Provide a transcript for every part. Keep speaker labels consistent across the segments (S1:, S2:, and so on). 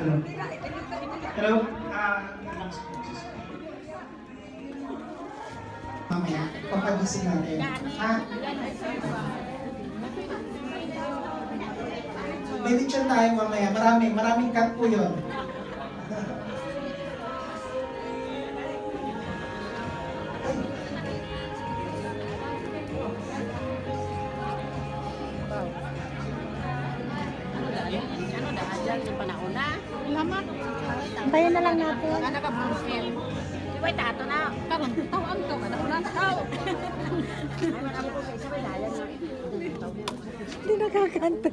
S1: Hello.
S2: Hello. Ah, mamaya, papagising natin. Ha? Lechon tayo mamaya. Marami, maraming cut po yun.
S3: Ano daan dyan sa panahon na?
S1: Antayin na lang natin.
S3: Ano ka? Di ba tato na? Karon taw ang taw. Ay man ako sa isa may layan na.
S1: Hindi nakakanta.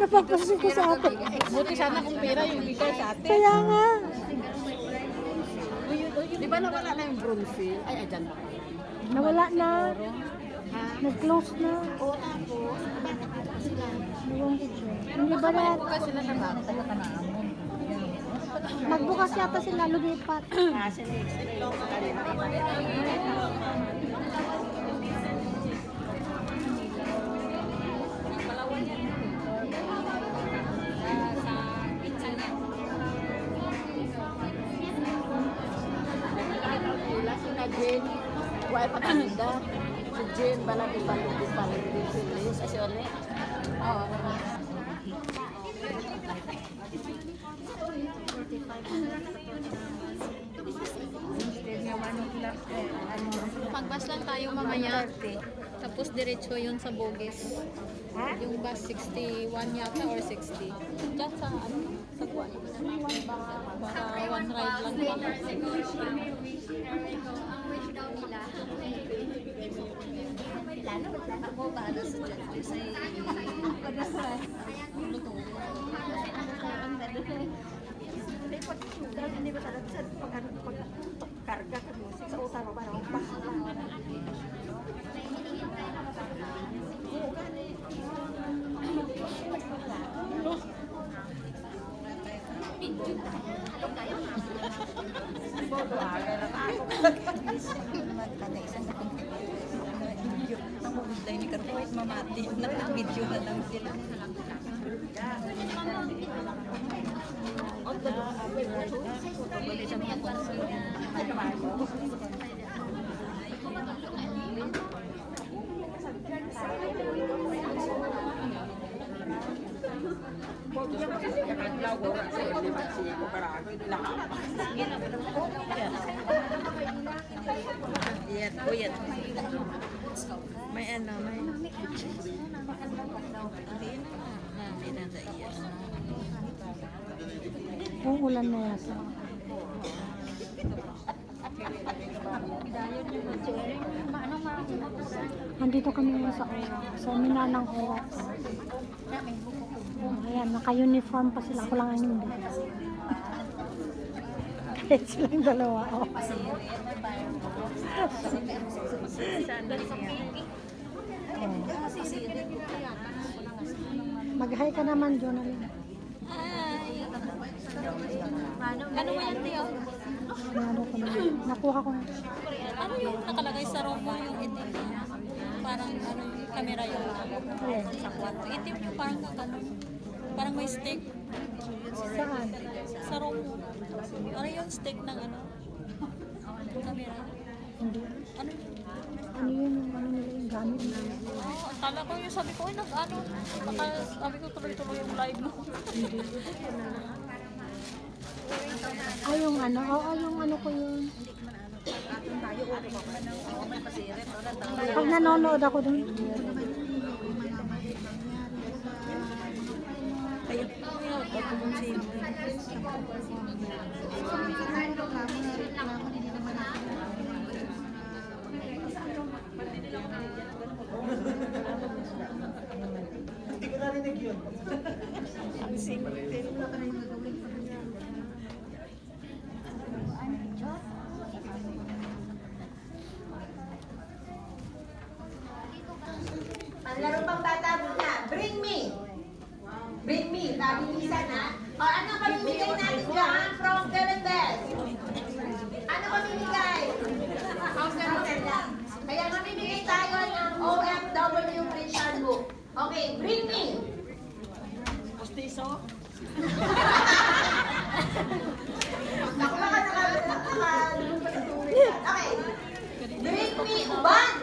S1: Napapasin ko sa atin.
S3: Buti sana kung pera yung bigay sa atin.
S1: Kaya nga.
S3: Di ba nawala na yung Brunfield? Ay, ayan ba?
S1: Nawala na. Nag-close na.
S3: O tapos?
S1: Ewan ko dyan. Hindi ba na?
S3: Bukas sila na ba?
S1: Nagbukas yata sila lumipat.
S3: Kasi next week lang sa kanila. Wala si na Jen. Wala pa kanida. Si Jen, bala di balik di balik di Phyllis.
S4: Magbas lang tayo mamaya. Tapos diretso yun sa Boges. Yung bus 61 yata or 60. Diyan sa ano? Sa Guan. Para one ride lang naman.
S5: Lalo, ako para sa judges ay... Ano sa... Luto. Ang pagsugal, hindi ba talaga sa pag ano, pag karga ka music sa utang ba ang bahala. mamati na video na lang sila. Yan, oh yan. May ano, may... May nasa iya.
S1: Uulan na yata. Nandito kami sa sa Minanang Oras. Ayan, naka-uniform pa sila. Ako lang ang hindi. Kahit silang dalawa. Oh. Oh. Mag-hi ka naman, Jonalyn.
S4: Ano mo yan, Tio?
S1: Ano ko na. Nakuha ko na.
S4: Ano yung nakalagay sa Romo yung itim? Parang ano yung camera yung sa kwarto. Itim yung parang ano, parang may stick
S1: Saan?
S4: sa Romo. Ano yung stick ng ano? Camera.
S1: Hindi.
S4: Ano?
S1: Ano yun ano nila yung gamit na.
S4: Oh, akala ko yung sabi ko, ay nag-ano. Baka sabi ko tuloy-tuloy yung live mo.
S1: Ay, yung ano. Oo, yung ano ko yun. Pag nanonood ako dun.
S5: Ayun, pagpupunsin mo.
S2: Hindi ko narinig yun.
S6: Ang laro pang bata muna. Bring me. Tabilisan ha. O ano pamimigay natin dyan? From Telendes. Ano pamimigay? Kaya mamimigay tayo ng OFW Christian book. Okay, bring me.
S3: Postiso.
S6: Ako baka nakalulong pa sa. Okay. Bring me uban.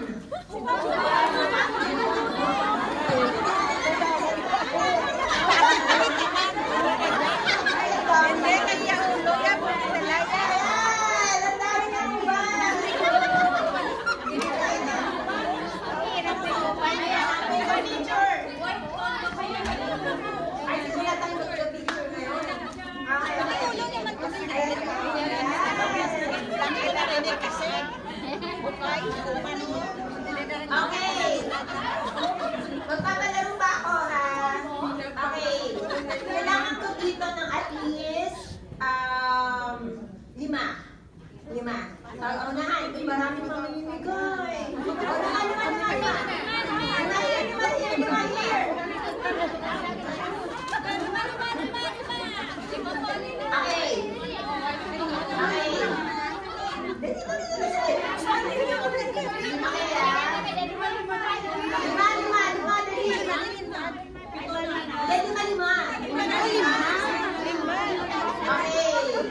S6: Hindi, kaya ulo yan. Ayan, ang dami ng uban. Picture. Ay, hindi na tayo mag-picture ngayon. Okay, okay. Okay. Magpapalaro ba ako, ha? Okay. Kailangan ko dito ng at least um, lima. Lima. Ang unahan, uy, maraming mamimigay. Unahan, lima, lima, lima. Lima here, lima here, lima here. Okay. Okay. Dito, dito, dito. Okay, ah. Lima, lima, lima, dali. Dali, lima, lima.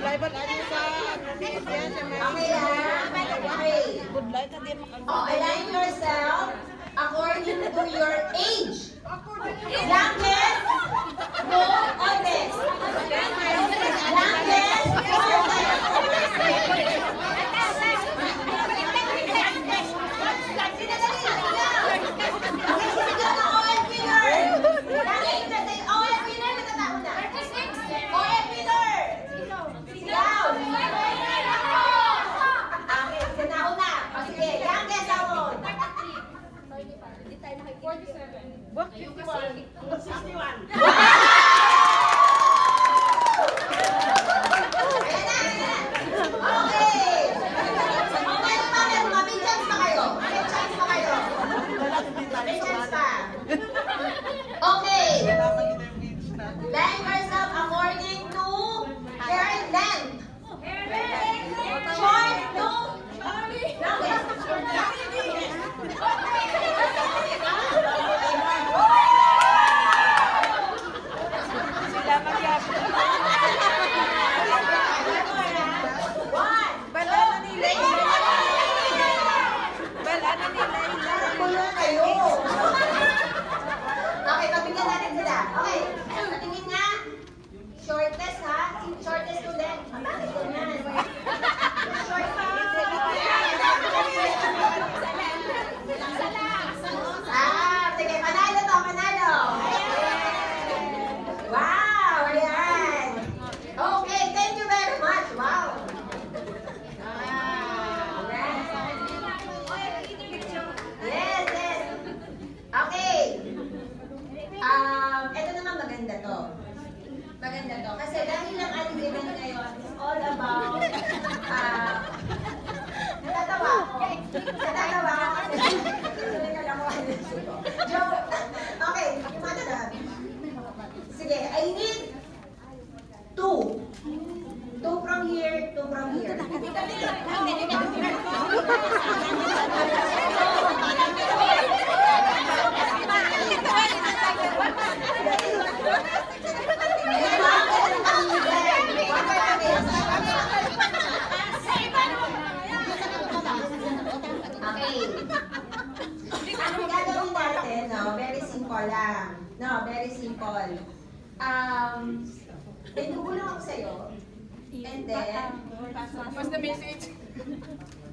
S6: Okay. Okay, ah. Okay. Oh, align yourself according to your age. Youngest, go Okay. Okay pa kayo, may chance pa kayo. May chance pa kayo. May chance pa. Okay. Line yourself according to hair length. Short to One, two, three. Kulong kayo. Okay, pabigyan natin sila. Okay, patingin nga. Shortest ha? Shortest to length. Bakit ganyan? Ah, sige, panalo to, panalo. Wow, ayan. Okay, thank you very much. Wow. Ah, Yes, yes. Okay. Um, ito naman maganda to. Maganda to. Kasi dahil ang ating event ngayon is all about uh, natatawa ako. Natatawa ako kasi hindi ka lang Joke. Okay, yung mga na. Sige, I need two. Two from here, two from here. Okay. Ang gagawin natin, no, very simple lang. No, very simple. Um, may tutulong ako sa'yo. And then,
S3: What's the message?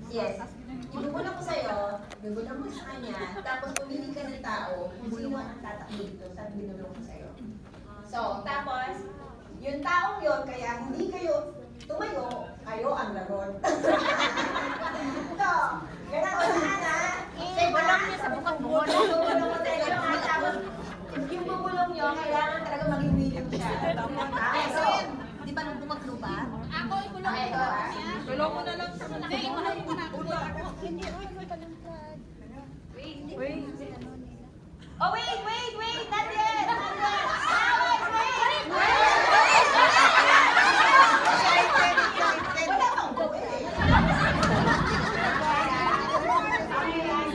S6: yes, ibubulong ko sa'yo, ibubulong mo sa kanya, tapos pumili ka ng tao kung sino ang tatakbo dito sa binulong ko sa'yo. So, tapos, yung taong yon kaya hindi kayo tumayo, kayo ang laron. so, ang unahan ha. Say, bulong niya sa bukang bulong. Bubulong mo tayo. Tapos, yung bubulong nyo, kailangan talaga maging willing siya. Okay, so,
S5: Di ba nung tumaklo ba?
S6: okay, ito ah. Oh, wait, wait, wait, not yet, not yet. Ah, wait, wait, wait. Wala pang go eh.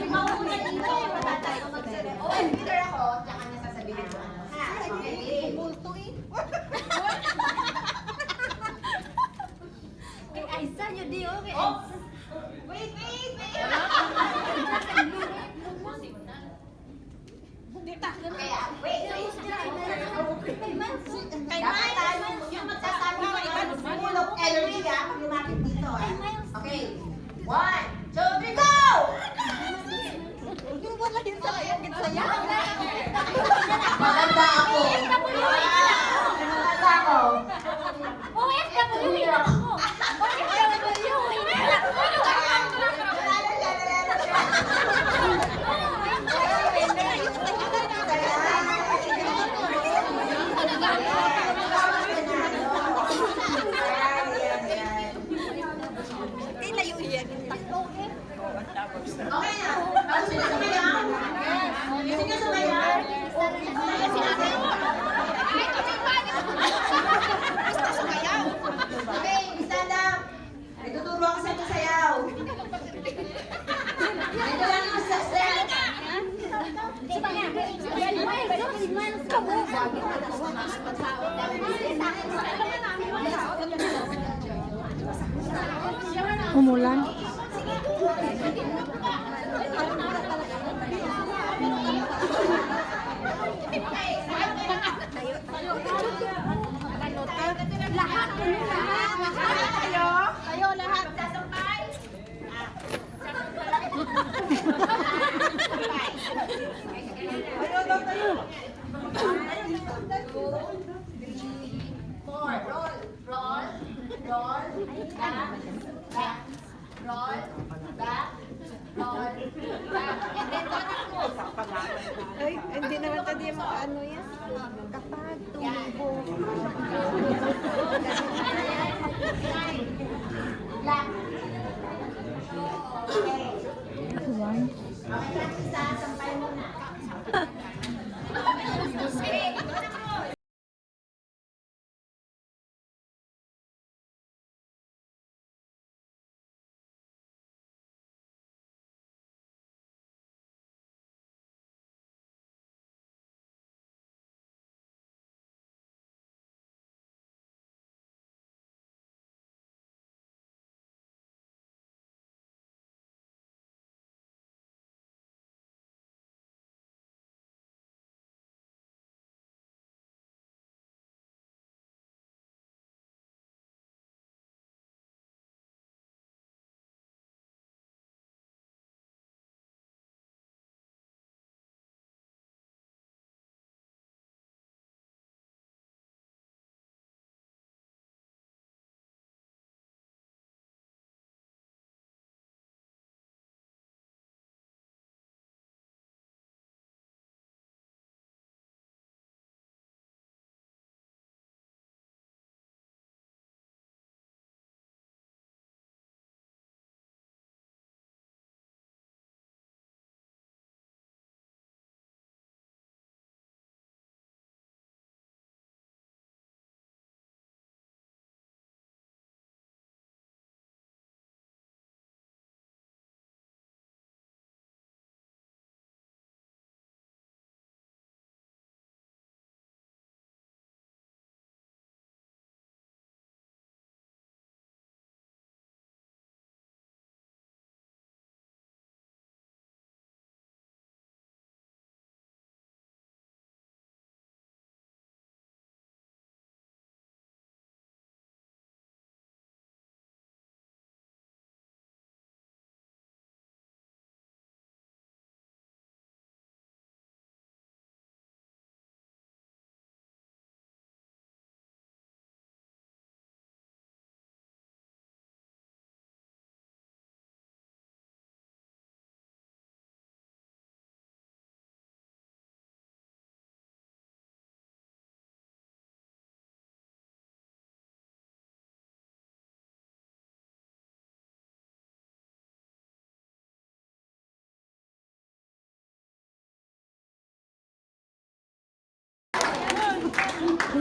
S6: Mauna dito, wala tayo magsalita. Oh, leader ako, tsaka niya sasabihin ko ano. Ha, okay.
S5: Multo eh. Kay Aiza, yun di oh. Kay
S6: Oh,
S5: Aiza.
S6: wait, wait, wait. Kaya, wait, wait. Dapat tayo yung magsasabi ko ikaw, full of energy ah, pag lumapit dito ah. Okay, one, two, three, go!
S5: Yung wala yun sa kaya, gitsaya.
S6: Maganda ako. Maganda ako.
S5: OFW ako. OFW, hindi ako.
S6: Nalala siya, nalala siya.
S5: Kay layo yan.
S6: Okay na. Gusto niyo sumayaw? Gusto niyo sumayaw? Okay, stand up. May tuturo ako sa inyo sayaw. Ito lang yung sa step.
S1: Umulan.
S5: Lahat, lahat, lahat. Kayo? Kayo lahat.
S6: Sasampay. Four. Roll. Roll. Roll. Back. Back. Roll. Back. Roll.
S5: Hindi naman tadi mo ano yan. Kapag tumibo.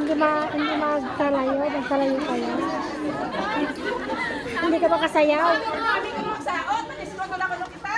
S1: Hindi, ma, hindi magtalayo, magtalayo kayo. hindi ka ba kasayaw?
S3: Kami ko magsaot, manismo ko lang ko kita.